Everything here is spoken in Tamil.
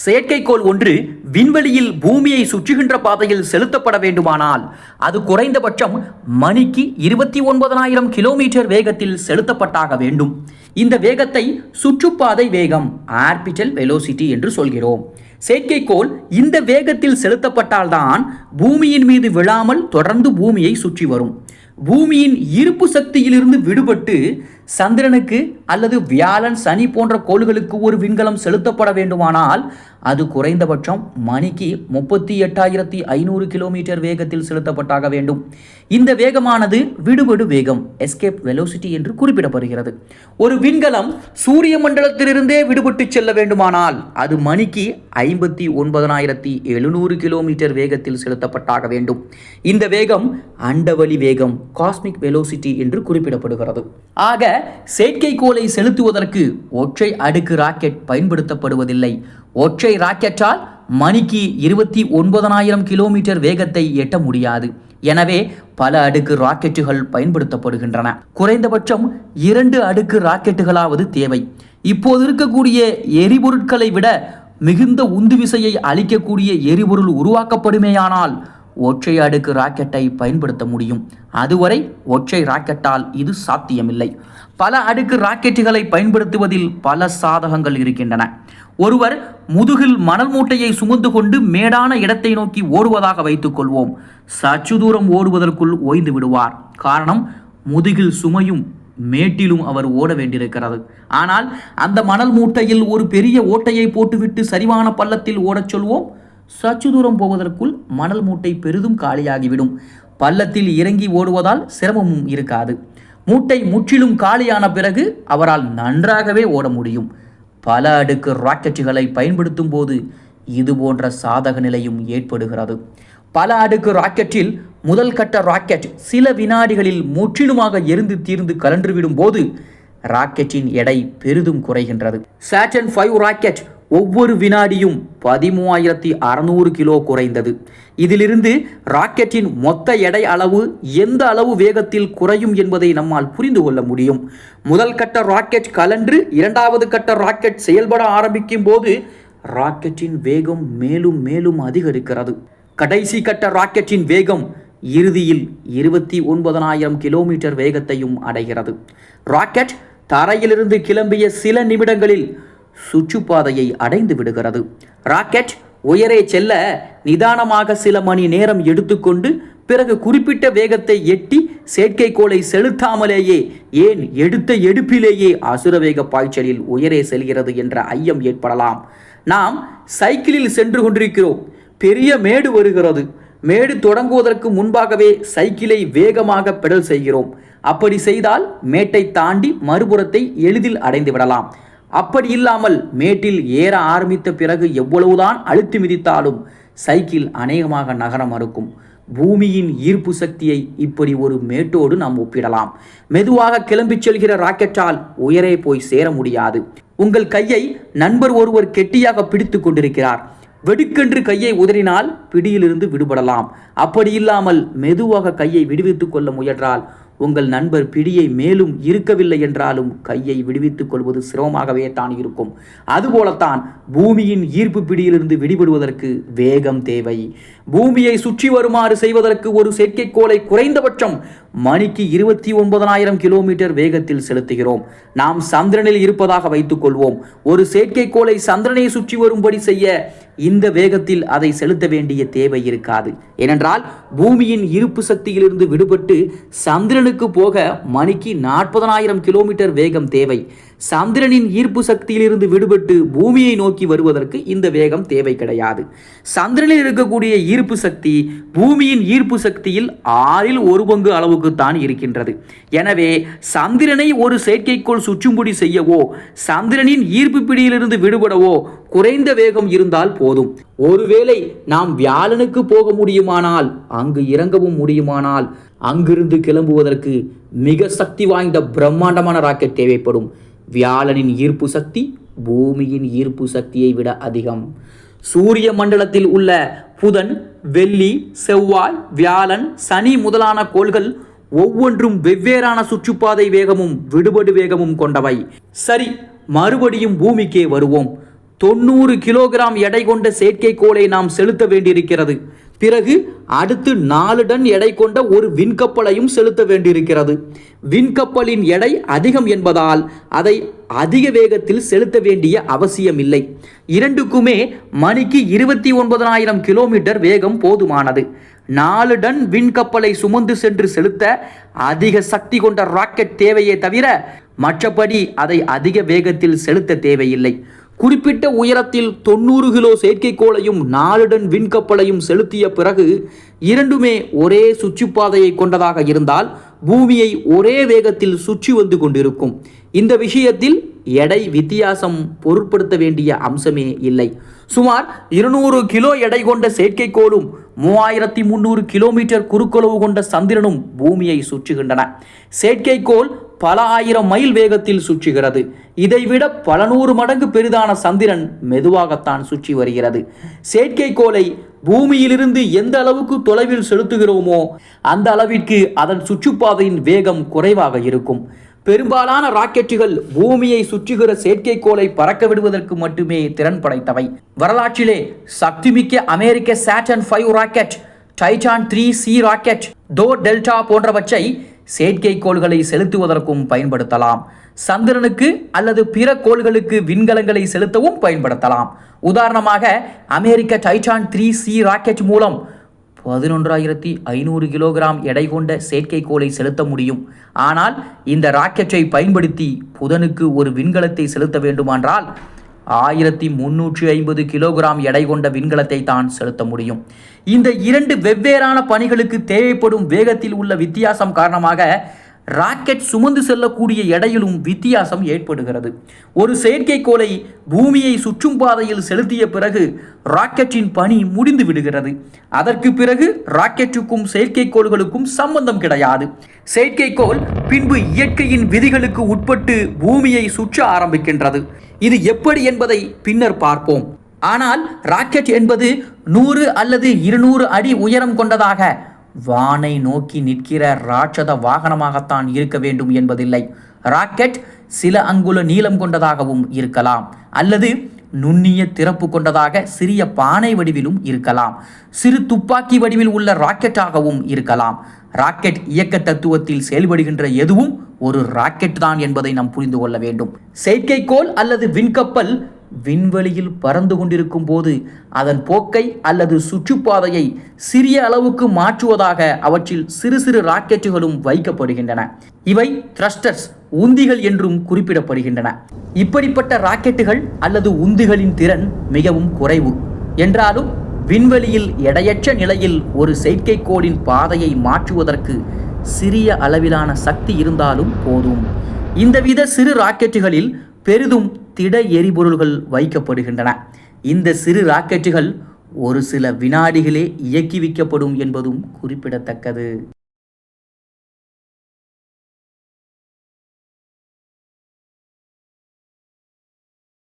செயற்கைக்கோள் ஒன்று விண்வெளியில் பூமியை சுற்றுகின்ற பாதையில் செலுத்தப்பட வேண்டுமானால் அது குறைந்தபட்சம் மணிக்கு இருபத்தி ஒன்பதனாயிரம் கிலோமீட்டர் வேகத்தில் செலுத்தப்பட்டாக வேண்டும். இந்த வேகத்தை சுற்றுப்பாதை வேகம் ஆர்பிட்டல் வெலோசிட்டி என்று சொல்கிறோம். செயற்கைக்கோள் இந்த வேகத்தில் செலுத்தப்பட்டால்தான் பூமியின் மீது விழாமல் தொடர்ந்து பூமியை சுற்றி வரும். பூமியின் இருப்பு சக்தியிலிருந்து விடுபட்டு சந்திரனுக்கு அல்லது வியாழன் சனி போன்ற கோள்களுக்கு ஒரு விண்கலம் செலுத்தப்பட வேண்டுமானால் அது குறைந்தபட்சம் மணிக்கு முப்பத்தி எட்டாயிரத்தி ஐநூறு கிலோமீட்டர் வேகத்தில் செலுத்தப்பட்டாக வேண்டும். இந்த வேகமானது விடுபடு வேகம் எஸ்கேப் வெலோசிட்டி என்று குறிப்பிடப்படுகிறது. ஒரு விண்கலம் சூரிய மண்டலத்திலிருந்தே விடுபட்டு செல்ல வேண்டுமானால் அது மணிக்கு ஐம்பத்தி ஒன்பதனாயிரத்தி எழுநூறு கிலோமீட்டர் வேகத்தில் செலுத்தப்பட்டாக வேண்டும். இந்த வேகம் அண்டவழி வேகம் காஸ்மிக் வெலோசிட்டி என்று குறிப்பிடப்படுகிறது. ஆக செயற்கைக்கோளை செலுத்துவதற்கு ஒற்றை அடுக்கு ராக்கெட் பயன்படுத்தப்படுவதில்லை. ஒற்றை ராக்கெட்டால் மணிக்கு இருபத்தி ஒன்பதனாயிரம் கிலோமீட்டர் வேகத்தை எட்ட முடியாது. எனவே பல அடுக்கு ராக்கெட்டுகள் பயன்படுத்தப்படுகின்றன. குறைந்தபட்சம் இரண்டு அடுக்கு ராக்கெட்டுகளாவது தேவை. இப்போது இருக்கக்கூடிய எரிபொருட்களை விட மிகுந்த உந்து விசையை அளிக்கக்கூடிய எரிபொருள் உருவாக்கப்படுமேயானால் ஒற்றை அடுக்கு ராக்கெட்டை பயன்படுத்த முடியும். அதுவரை ஒற்றை ராக்கெட்டால் இது சாத்தியமில்லை. பல அடுக்கு ராக்கெட்டுகளை பயன்படுத்துவதில் பல சாதகங்கள் இருக்கின்றன. ஒருவர் முதுகில் மணல் மூட்டையை சுமந்து கொண்டு மேடான இடத்தை நோக்கி ஓடுவதாக வைத்துக் கொள்வோம். சற்று தூரம் ஓடுவதற்குள் ஓய்ந்து விடுவார். காரணம் முதுகில் சுமையும் மேட்டிலும் அவர் ஓட வேண்டியிருக்கிறது. ஆனால் அந்த மணல் மூட்டையில் ஒரு பெரிய ஓட்டையை போட்டுவிட்டு சரிவான பள்ளத்தில் ஓடச் சொல்வோம். சற்று தூரம் போவதற்குள் மணல் மூட்டை பெரிதும் காலியாகிவிடும். பள்ளத்தில் இறங்கி ஓடுவதால் சிரமமும் இருக்காது. மூட்டை முற்றிலும் காலியான பிறகு அவரால் நன்றாகவே ஓட முடியும். பல அடுக்கு ராக்கெட்டுகளை பயன்படுத்தும் போது இது போன்ற சாதக நிலையும் ஏற்படுகிறது. பல அடுக்கு ராக்கெட்டில் முதல் கட்ட ராக்கெட் சில வினாடிகளில் முற்றிலுமாக எரிந்து தீர்ந்து கலன்றுவிடும் போது ராக்கெட்டின் எடை பெரிதும் குறைகின்றது. சாட்டன் ஃபைவ் ராக்கெட் ஒவ்வொரு வினாடியும் பதிமூவாயிரத்தி அறநூறு கிலோ குறைந்தது. இதிலிருந்து ராக்கெட்டின் மொத்த எடை அளவு எந்த அளவு வேகத்தில் குறையும் என்பதை நம்மால் புரிந்து கொள்ள முடியும். முதல் கட்ட ராக்கெட் கலன்று இரண்டாவது கட்ட ராக்கெட் செயல்பட ஆரம்பிக்கும் போது ராக்கெட்டின் வேகம் மேலும் மேலும் அதிகரிக்கிறது. கடைசி கட்ட ராக்கெட்டின் வேகம் இறுதியில் இருபத்தி ஒன்பதனாயிரம் கிலோமீட்டர் வேகத்தையும் அடைகிறது. ராக்கெட் தரையிலிருந்து கிளம்பிய சில நிமிடங்களில் சுற்றுப்பாதையை அடைந்து விடுகிறது. ராக்கெட் உயரே செல்ல நிதானமாக சில மணி நேரம் எடுத்துக்கொண்டு பிறகு குறிப்பிட்ட வேகத்தை எட்டி செயற்கைக்கோளை செலுத்தாமலேயே ஏன் எடுத்த எடுப்பிலேயே அசுரவேக பாய்ச்சலில் உயரே செல்கிறது என்ற ஐயம் ஏற்படலாம். நாம் சைக்கிளில் சென்று கொண்டிருக்கிறோம். பெரிய மேடு வருகிறது. மேடு தொடங்குவதற்கு முன்பாகவே சைக்கிளை வேகமாக பெடல் செய்கிறோம். அப்படி செய்தால் மேட்டை தாண்டி மறுபுறத்தை எளிதில் அடைந்து விடலாம். அப்படி இல்லாமல் மேட்டில் ஏற ஆரம்பித்த பிறகு எவ்வளவுதான் அழுத்தி மிதித்தாலும் சைக்கிள் அநேகமாக நகர மறுக்கும். பூமியின் ஈர்ப்பு சக்தியை இப்படி ஒரு மேட்டோடு நாம் ஒப்பிடலாம். மெதுவாக கிளம்பிச் செல்கிற ராக்கெட்டால் உயரே போய் சேர முடியாது. உங்கள் கையை நண்பர் ஒருவர் கெட்டியாக பிடித்து கொண்டிருக்கிறார். வெடுக்கென்று கையை உதறினால் பிடியிலிருந்து விடுபடலாம். அப்படி இல்லாமல் மெதுவாக கையை விடுவித்துக் கொள்ள முயன்றால் உங்கள் நண்பர் பிடியை மேலும் இருக்கவில்லை என்றாலும் கையை விடுவித்துக் கொள்வது சிரமமாகவே தான் இருக்கும். அதுபோலத்தான் பூமியின் ஈர்ப்பு பிடியிலிருந்து விடுபடுவதற்கு வேகம் தேவை. பூமியை சுற்றி வருமாறு செய்வதற்கு ஒரு செயற்கைக்கோளை குறைந்தபட்சம் மணிக்கு இருபத்தி ஒன்பதனாயிரம் கிலோமீட்டர் வேகத்தில் செலுத்துகிறோம். நாம் சந்திரனில் இருப்பதாக வைத்துக் கொள்வோம் ஒரு செயற்கைக்கோளை சந்திரனை சுற்றி வரும்படி செய்ய இந்த வேகத்தில் அதை செலுத்த வேண்டிய தேவை இருக்காது. ஏனென்றால் பூமியின் இருப்பு சக்தியிலிருந்து விடுபட்டு சந்திரனுக்கு போக மணிக்கு நாற்பதனாயிரம் கிலோமீட்டர் வேகம் தேவை. சந்திரனின் ஈர்ப்பு சக்தியிலிருந்து விடுபட்டு பூமியை நோக்கி வருவதற்கு இந்த வேகம் தேவை கிடையாது. சந்திரனில் இருக்கக்கூடிய ஈர்ப்பு சக்தி பூமியின் ஈர்ப்பு சக்தியில் ஆறில் ஒரு பங்கு அளவுக்குத்தான் இருக்கின்றது. எனவே சந்திரனை ஒரு செயற்கைக்கோள் சுற்றும்படி செய்யவோ சந்திரனின் ஈர்ப்பு பிடியிலிருந்து விடுபடவோ குறைந்த வேகம் இருந்தால் போதும். ஒருவேளை நாம் வியாழனுக்கு போக முடியுமானால் அங்கு இறங்கவும் முடியுமானால் அங்கிருந்து கிளம்புவதற்கு மிக சக்தி வாய்ந்த பிரம்மாண்டமான ராக்கெட் தேவைப்படும். வியாழனின் ஈர்ப்பு சக்தி பூமியின் ஈர்ப்பு சக்தியை விட அதிகம். சூரிய மண்டலத்தில் உள்ள புதன் வெள்ளி செவ்வாய் வியாழன் சனி முதலான கோள்கள் ஒவ்வொன்றும் வெவ்வேறான சுற்றுப்பாதை வேகமும் விடுபடு வேகமும் கொண்டவை. சரி மறுபடியும் பூமிக்கே வருவோம். தொண்ணூறு கிலோகிராம் எடை கொண்ட செயற்கைக்கோளை நாம் செலுத்த வேண்டியிருக்கிறது. பிறகு அடுத்து நாலு டன் எடை கொண்ட ஒரு விண்கப்பலையும் செலுத்த வேண்டியிருக்கிறது. விண்கப்பலின் எடை அதிகம் என்பதால் அதை அதிக வேகத்தில் செலுத்த வேண்டிய அவசியம் இல்லை இரண்டுக்குமே மணிக்கு இருபத்தி ஒன்பதனாயிரம் கிலோமீட்டர் வேகம் போதுமானது. நாலு டன் விண்கப்பலை சுமந்து சென்று செலுத்த அதிக சக்தி கொண்ட ராக்கெட் தேவையே தவிர மற்றபடி அதை அதிக வேகத்தில் செலுத்த தேவையில்லை. குறிப்பிட்ட உயரத்தில் தொண்ணூறு கிலோ செயற்கைக்கோளையும் நாலு டன் விண்கப்பலையும் செலுத்திய பிறகு இரண்டுமே ஒரே சுற்றுப்பாதையை கொண்டதாக இருந்தால் பூமியை ஒரே வேகத்தில் சுற்றி வந்து கொண்டிருக்கும். இந்த விஷயத்தில் எடை வித்தியாசம் பொருட்படுத்த வேண்டிய அம்சமே இல்லை. சுமார் இருநூறு கிலோ எடை கொண்ட செயற்கைக்கோளும் மூவாயிரத்தி முந்நூறு கிலோமீட்டர் குறுக்கொளவு கொண்ட சந்திரனும் பூமியை சுற்றுகின்றன. செயற்கைக்கோள் பல ஆயிரம் மைல் வேகத்தில் சுற்றுகிறது இதைவிட பல நூறு மடங்கு பெரிதான சந்திரன் மெதுவாகத்தான் சுற்றி வருகிறது. செயற்கைக்கோளை பூமியிலிருந்து எந்த அளவுக்கு தொலைவில் செலுத்துகிறோமோ அந்த அளவிற்கு அதன் சுற்றுப்பாதையின் வேகம் குறைவாக இருக்கும். பெரும்பாலான ராக்கெட்டுகள் பூமியை சுற்றுகிற செயற்கைக்கோளை பறக்க விடுவதற்கு மட்டுமே திறன் படைத்தவை. வரலாற்றிலே சக்திமிக்க அமெரிக்க Saturn five rocket Titan three C rocket Thor Delta போன்றவற்றை செயற்கைக்கோள்களை செலுத்துவதற்கும் பயன்படுத்தலாம். சந்திரனுக்கு அல்லது பிற கோள்களுக்கு விண்கலங்களை செலுத்தவும் பயன்படுத்தலாம். உதாரணமாக அமெரிக்க டைட்டான் த்ரீ சி ராக்கெட் மூலம் பதினொன்றாயிரத்தி ஐநூறு கிலோகிராம் எடை கொண்ட செயற்கைக்கோளை செலுத்த முடியும். ஆனால் இந்த ராக்கெட்டை பயன்படுத்தி புதனுக்கு ஒரு விண்கலத்தை செலுத்த வேண்டுமென்றால் ஆயிரத்தி முன்னூற்றி ஐம்பது கிலோகிராம் எடை கொண்ட விண்கலத்தை தான் செலுத்த முடியும். இந்த இரண்டு வெவ்வேறான பணிகளுக்கு தேவைப்படும் வேகத்தில் உள்ள வித்தியாசம் காரணமாக ராக்கெட் சுமந்து செல்லக்கூடிய எடையிலும் வித்தியாசம் ஏற்படுகிறது. ஒரு செயற்கைக்கோளை பூமியை சுற்றும் பாதையில் செலுத்திய பிறகு ராக்கெட்டின் பணி முடிந்து விடுகிறது. அதற்கு பிறகு ராக்கெட்டுக்கும் செயற்கைக்கோள்களுக்கும் சம்பந்தம் கிடையாது. செயற்கைக்கோள் பின்பு இயற்கையின் விதிகளுக்கு உட்பட்டு பூமியை சுற்ற ஆரம்பிக்கின்றது. இது எப்படி என்பதை பின்னர் பார்ப்போம். ஆனால் ராக்கெட் என்பது நூறு அல்லது இருநூறு அடி உயரம் கொண்டதாக வானை நோக்கி நிற்கிற ராட்சத வாகனமாகத்தான் இருக்க வேண்டும் என்பதில்லை. ராக்கெட் சில அங்குல நீளம் கொண்டதாகவும் இருக்கலாம். அல்லது நுண்ணிய திறப்பு கொண்டதாக சிறிய பானை வடிவிலும் இருக்கலாம். சிறு துப்பாக்கி வடிவில் உள்ள ராக்கெட்டாகவும் இருக்கலாம். ராக்கெட் இயக்க தத்துவத்தில் செயல்படுகின்ற எதுவும் ஒரு ராக்கெட் தான் என்பதை நாம் புரிந்து கொள்ள வேண்டும். செயற்கைக்கோள் அல்லது விண்கப்பல் விண்வெளியில் பறந்து கொண்டிருக்கும் போது அதன் போக்கை அல்லது சுற்றுப்பாதையை சிறிய அளவுக்கு மாற்றுவதாக அவற்றில் சிறு சிறு ராக்கெட்டுகளும் வைக்கப்படுகின்றன. இவை த்ரஸ்டர்ஸ் உந்திகள் என்றும் குறிப்பிடப்படுகின்றன. இப்படிப்பட்ட ராக்கெட்டுகள் அல்லது உந்திகளின் திறன் மிகவும் குறைவு. என்றாலும் விண்வெளியில் எடையற்ற நிலையில் ஒரு செயற்கைக்கோளின் பாதையை மாற்றுவதற்கு சிறிய அளவிலான சக்தி இருந்தாலும் போதும். இந்தவித சிறு ராக்கெட்டுகளில் பெரிதும் திட எரிபொருள்கள் வைக்கப்படுகின்றன. இந்த சிறு ராக்கெட்டுகள் ஒரு சில வினாடிகளே இயக்கி வைக்கப்படும் என்பதும் குறிப்பிடத்தக்கது.